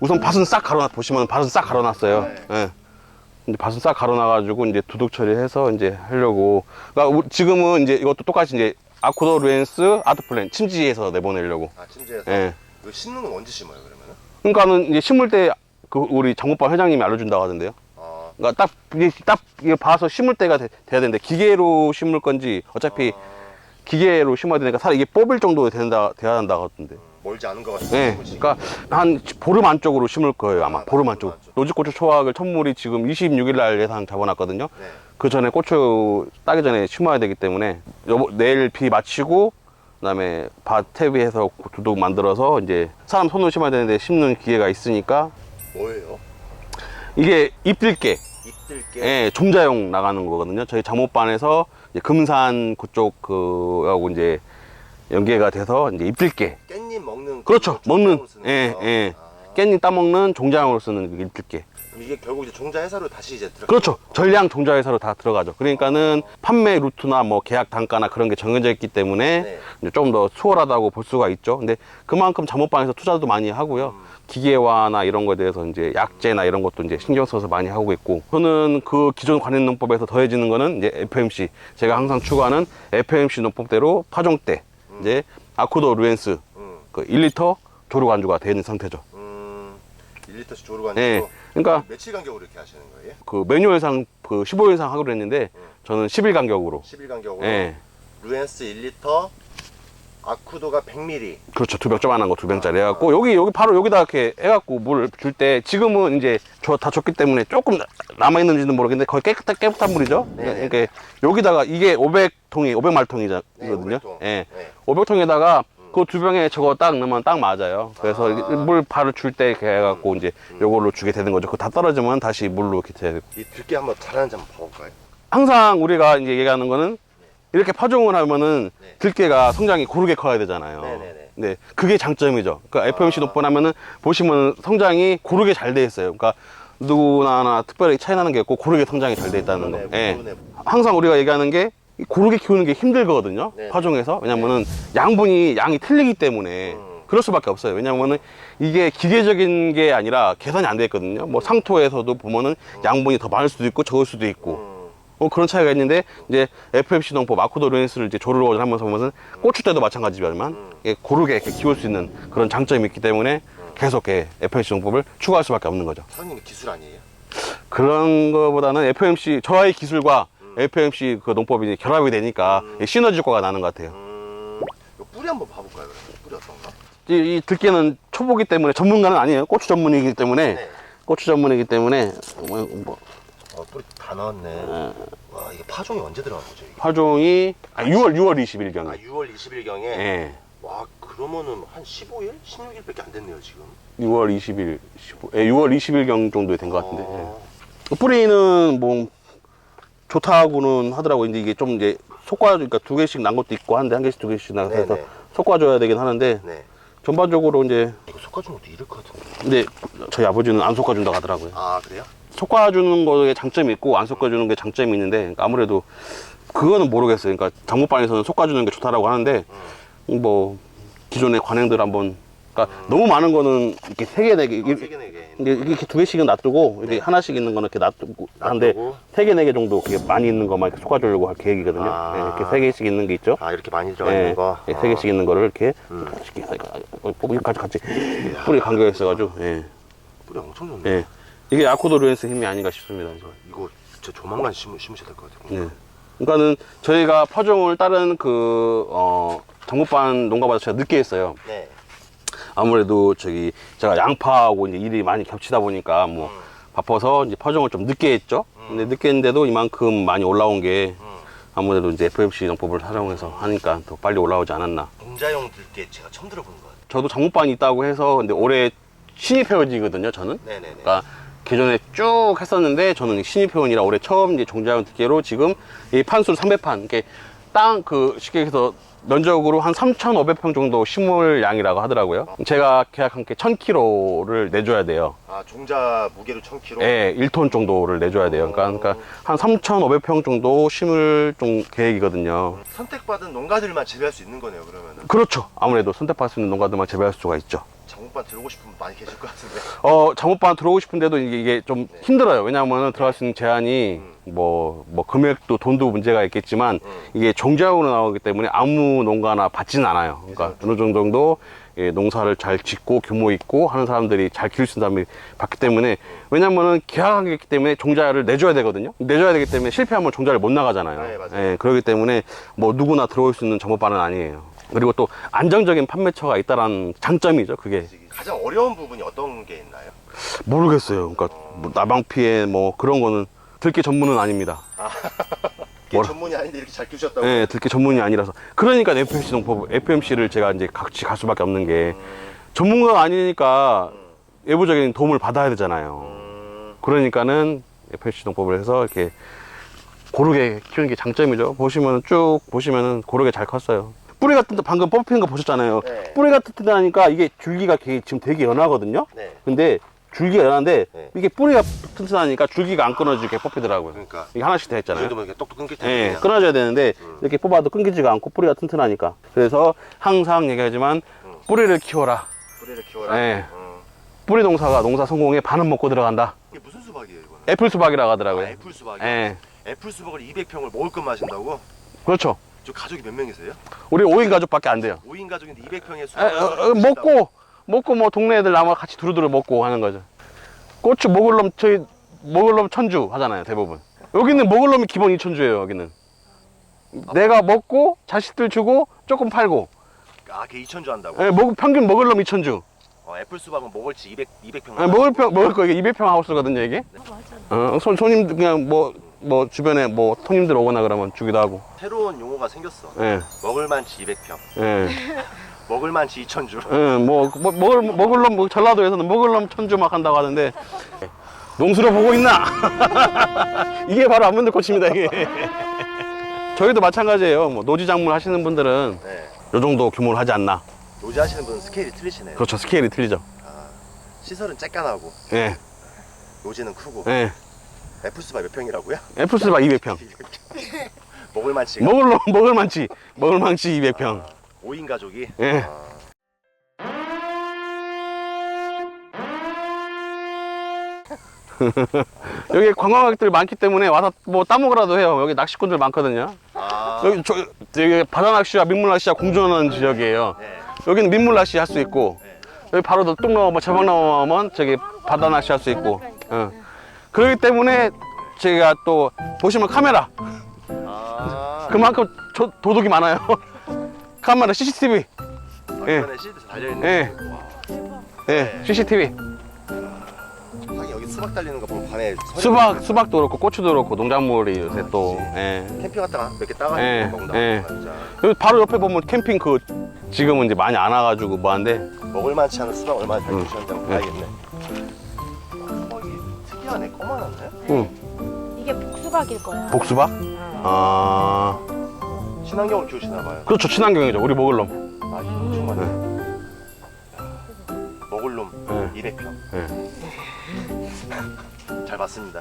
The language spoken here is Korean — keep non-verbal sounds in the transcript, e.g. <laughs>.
우선 밭은 싹 갈아놨 보시면 밭은 싹 갈아놨어요. 네. 예. 이제 밭은 싹 갈아놔가지고 이제 두둑 처리해서 이제 하려고. 그러니까 우- 지금은 이제 이것도 똑같이 이제 아쿠더 루엔스 아트플랜 침지에서 내보내려고. 아 침지에서 예. 이거 심는 건 언제 심어요 그러면은? 그러니까는 이제 심을 때 그 우리 장모반 회장님이 알려준다고 하던데요. 아, 그러니까 딱 이게 딱 이게 봐서 심을 때가 돼, 야 되는데 기계로 심을 건지 어차피 아, 기계로 심어야 되니까 살 이게 뽑을 정도 된다 돼야 한다고 하던데. 멀지 않은 것 같아요. 네, 그러니까 한 보름 안쪽으로 심을 거예요 아마 아, 보름 안쪽. 안쪽. 노지고추 초학을 첫물이 지금 26일 날 예상 잡아놨거든요. 네. 그 전에 고추 따기 전에 심어야 되기 때문에 여보, 내일 비 마치고 그다음에 밭 퇴비해서 두둑 만들어서 이제 사람 손으로 심어야 되는데 심는 기회가 있으니까 뭐예요? 이게 잎들게 잎들게. 예, 종자용 나가는 거거든요. 저희 장모반에서 이제 금산 그쪽 그하고 이제 연계가 돼서 이제 잎들게 깻잎 먹는. 그렇죠. 그거 먹는 종자용으로 쓰는 예, 거. 예. 아, 깻잎 따먹는 종자용으로 쓰는 그. 그럼 이게 결국 이제 종자 회사로 다시 이제 들어. 그렇죠. 전량 종자회사로 다 들어가죠. 그러니까는 판매 루트나 뭐 계약 단가나 그런 게 정해져 있기 때문에 네. 이제 좀더 수월하다고 볼 수가 있죠. 근데 그만큼 잠못방에서 투자도 많이 하고요. 음. 기계화나 이런 거에 대해서 이제 약재나 이런 것도 이제 신경 써서 많이 하고 있고 저는 그 기존 관행농법에서 더해지는 거는 이제 FMC 제가 항상 추구하는 FMC 농법대로 파종 때 이제 아쿠더 루엔스 음, 그 1리터 조류 간주가 되어 있는 상태죠. 음, 1리터씩 조르고 네. 하니까. 그러니까 며칠 간격으로 이렇게 하시는 거예요? 그 매뉴얼상 그 15일상 하기로 했는데 저는 10일 간격으로 10일 간격으로. 예. 루엔스 1리터. 아쿠도가 100ml. 그렇죠. 두병 조만한 거 두 병짜리 해갖고, 여기, 여기 바로 여기다 이렇게 해갖고 물을 줄 때, 지금은 이제 저 다 줬기 때문에 조금 남아 있는지는 모르겠는데, 거의 깨끗한, 깨끗한 물이죠? 네. 그러니까 여기다가 이게 500통이, 500말통이거든요. 네, 500통. 예. 네. 500통에다가 그 두 병에 저거 딱 넣으면 딱 맞아요. 그래서 아. 물 바로 줄 때 이렇게 해갖고 이제 요걸로 주게 되는 거죠. 그거 다 떨어지면 다시 물로 이렇게 되고. 이 들깨 한번 잘하는지 한번 봐볼까요? 항상 우리가 이제 얘기하는 거는 이렇게 파종을 하면은 네. 들깨가 성장이 고르게 커야 되잖아요. 네네네. 네, 그게 장점이죠. 그러니까 FMC 아. 높보나면은 보시면 성장이 고르게 잘 돼 있어요. 그러니까 누구나 하나 특별히 차이 나는 게 없고 고르게 성장이 잘 돼 있다는 거. 네, 예. 네. 항상 우리가 얘기하는 게이 고르게 키우는 게 힘들거든요. 네. 파종에서. 왜냐면은 양분이 양이 틀리기 때문에 음. 그럴 수밖에 없어요. 왜냐면은 이게 기계적인 게 아니라 계산이 안 돼 있거든요. 뭐 상토에서도 보면은 양분이 더 많을 수도 있고 적을 수도 있고. 음, 어, 그런 차이가 있는데, 이제 FMC 농법 루엔스를 이제 조르를 하면서 보면은 고추 때도 마찬가지지만, 고르게 이렇게 키울 수 있는 그런 장점이 있기 때문에 계속 이렇게 FMC 농법을 추구할 수밖에 없는 거죠. 사장님 기술 아니에요? 그런 거보다는 FMC, 저와의 기술과 FMC 그 농법이 결합이 되니까 이 시너지 효과가 나는 것 같아요. 음, 이거 뿌리 한번 봐볼까요? 그러면? 뿌리 어떤가? 이, 이 들깨는 초보기 때문에 전문가는 아니에요. 고추 전문이기 때문에, 네. 고추 전문이기 때문에, 뭐, 뭐, 어, 뿌리 다 나왔네. 와, 이게 파종이 언제 들어간 거죠? 이게? 파종이, 아, 6월, 6월 20일 경에. 아, 6월 20일경에. 예. 와, 그러면은 한 15일? 16일밖에 안 됐네요, 지금. 6월 20일, 15, 예, 6월 20일 경 정도 된것 같은데. 어, 예. 뿌리는 뭐 좋다고는 하더라고. 이제 이게 좀 이제 속과 그러니까 두 개씩 난 것도 있고 한데 한 개씩 두 개씩 나서 네네. 속과줘야 되긴 하는데 네. 전반적으로 이제 이거 솎아주는 것도 이럴 것 같은데. 근데 저희 아버지는 안 속과준다고 하더라고요. 아, 그래요? 속과주는 거에 장점이 있고 안 속과주는 게 장점이 있는데 아무래도 그거는 모르겠어요. 그러니까 장모반에서는 속과주는 게 좋다라고 하는데 뭐 기존의 관행들 한번 그러니까 너무 많은 거는 이렇게 세 개, 네 개, 어, 세개 네개 이게 이렇게 두 개씩은 놔두고 이렇게 하나씩 있는 거는 이렇게 놔두고 하는데 놔두고. 세개네 개 정도 그게 많이 있는 것만 이렇게 속아주려고 할 계획이거든요. 아. 네, 이렇게 세 개씩 있는 게 있죠. 아, 이렇게 많이 들어가 있는 거? 네, 세 개씩 있는 거를 이렇게 음. 여기까지 같이 뿌리 간격이 있어가지고 예, 뿌리 엄청 좋네. 예. 이게 아코도 루엔스 힘이 아닌가 싶습니다. 이거. 이거 진짜 조만간 심으, 심으셔야 될 것 같아요. 네. 그러니까는 저희가 파종을 다른 그 어, 장목반 농가보다 제가 늦게 했어요. 네. 아무래도 저기 제가 양파하고 이제 일이 많이 겹치다 보니까 뭐 음. 바빠서 이제 파종을 좀 늦게 했죠. 근데 늦게 했는데도 이만큼 많이 올라온 게 음. 아무래도 이제 FMC 농법을 사용해서 하니까 더 빨리 올라오지 않았나. 공자용 들깨 제가 처음 들어보는 것 같아요. 저도 장목반이 있다고 해서 근데 올해 신입 회원이거든요. 저는. 네네네. 그러니까 기존에 쭉 했었는데 저는 신입 회원이라 올해 처음 이제 종자용 특계로 지금 이 판수를 300판 이렇게 땅 그 쉽게 해서 면적으로 한 3,500평 정도 심을 양이라고 하더라고요. 제가 계약한 게 1,000kg를 내줘야 돼요. 아 종자 무게로 1000kg. 예, 1톤 정도를 내줘야 돼요. 그러니까, 그러니까 한 3,500평 정도 심을 좀 계획이거든요. 선택받은 농가들만 재배할 수 있는 거네요. 그러면 은 그렇죠. 아무래도 선택받을 수 있는 농가들만 재배할 수가 있죠. 장목반 들어오고 싶은 분 많이 계실 것 같은데. 어, 작업반 들어오고 싶은데도 이게, 이게 좀 힘들어요. 왜냐하면 들어갈 수 있는 제한이 뭐, 뭐, 금액도 돈도 문제가 있겠지만 이게 종자으로 나오기 때문에 아무 농가나 받지는 않아요. 그러니까 어느 정도 예, 농사를 잘 짓고 규모 있고 하는 사람들이 잘 기를 수 있는 사람이 받기 때문에 왜냐면은 계약하기 때문에 종자를 내줘야 되거든요. 내줘야 되기 때문에 실패하면 종자를 못 나가잖아요. 네, 맞아요. 예, 그렇기 때문에 뭐 누구나 들어올 수 있는 점업반은 아니에요. 그리고 또 안정적인 판매처가 있다라는 장점이죠. 그게 가장 어려운 부분이 어떤 게 있나요? 모르겠어요. 그러니까 뭐 나방 피해 뭐 그런 거는 들깨 전문은 아닙니다. <laughs> 이게 뭐라- 전문이 아닌데 이렇게 잘 키우셨다고. 예, 들깨 전문이 아니라서. 그러니까 FMC 농법, FMC를 제가 이제 같이 갈 수밖에 없는 게 전문가가 아니니까 외부적인 도움을 받아야 되잖아요. 음, 그러니까는 FMC 농법을 해서 이렇게 고르게 키우는 게 장점이죠. 보시면 쭉 보시면은 고르게 잘 컸어요. 뿌리 같은 데 방금 뽑힌 거 보셨잖아요. 네. 뿌리 같은 데 하니까 이게 줄기가 게- 지금 되게 연하거든요. 네. 근데 줄기가 연한데 네. 이게 뿌리가 튼튼하니까 줄기가 안 끊어지게 뽑히더라고요. 그러니까 이게 하나씩 돼이 있잖아요. 정도면 이렇게 똑똑 끊길 텐데. 예, 그냥. 끊어져야 되는데 이렇게 뽑아도 끊기지가 않고 뿌리가 튼튼하니까. 그래서 항상 얘기하지만 뿌리를 키워라. 뿌리를 키워라. 네. 음. 뿌리 농사가 농사 성공에 반은 먹고 들어간다. 이게 무슨 수박이에요 이거는? 애플 수박이라고 아, 하더라고요. 애플 수박이. 예, 애플 수박을 200평을 먹을 것만 하신다고? 그렇죠. 저 가족이 몇 명이세요? 우리 5인 가족밖에 안 돼요. 5인 가족인데 200평의 에, 어, 어, 먹고 먹고 뭐 동네 애들 나와 같이 두루두루 먹고 하는 거죠. 고추 먹을 놈 저희 먹을 놈 천주 하잖아요 대부분. 여기는 먹을 놈이 기본 2천주예요 여기는. 내가 먹고 자식들 주고 조금 팔고 아, 걔 2천주 한다고? 예, 먹, 평균 먹을 놈 2천주. 어, 애플 수박은 먹을지 200, 200평. 아, 먹을 평 먹을 거 이게 200평 하우스거든요 이게. 어, 손 손님 그냥 뭐 뭐 주변에 뭐 손님들 오거나 그러면 주기도 하고. 새로운 용어가 생겼어. 예, 먹을만치 200평. 예, <laughs> 먹을만치 2천주. 예, 뭐, 뭐 먹을 먹을 놈 뭐, 전라도에서는 먹을 놈 천주 막 한다고 하는데 농수로 보고 있나? <laughs> 이게 바로 안문들 꽃입니다 이게. <laughs> 저희도 마찬가지예요. 뭐 노지 작물 하시는 분들은 네. 요 정도 규모를 하지 않나. 노지 하시는 분은 스케일이 틀리시네요. 그렇죠 스케일이 틀리죠. 시설은 쬐깐하고 예, 노지는 크고. 예. 애플 수박 몇 평이라고요? 애플 수박 200평. 먹을 만치. 먹을 놈 먹을 만치 먹을 만치 200평. 5인 가족이. 예. 아, <laughs> 여기 관광객들 많기 때문에 와서 뭐 따먹으라도 해요. 여기 낚시꾼들 많거든요. 아, 여기 저 여기 바다 낚시와 민물 낚시가 공존하는 지역이에요. 네. 여기는 민물 낚시 할 수 있고 여기 바로 뚝 넘어면 저방 넘어면 저기 바다 낚시 할 수 있고. 어. 그렇기 때문에 제가 또 보시면 카메라 아, 그만큼 저- 도둑이 많아요. <laughs> 카메라 CCTV 예. 주변에 시트에서 달려있는 예. 와, 예 CCTV 하긴 여기 수박 달리는 거 보면 서리 수박 수박도 그렇고 고추도 그렇고 농작물이 요새 또 예. 캠핑 갔다가 몇 개 따가지고 예, 먹는다 예. 진짜 바로 옆에 보면 캠핑 그 지금은 이제 많이 안 와가지고 뭐 한데 먹을 만치 않은 수박 얼마나 잘 응. 키우셨는지 한번 예. 봐야겠네 응. 이게 복수박일 거야. 복수박? 아 친환경을 키우시나 봐요 그렇죠 친환경이죠 우리 먹을 놈. 아 이거 엄청 많네 먹을 놈 예. 200평 예. 잘 봤습니다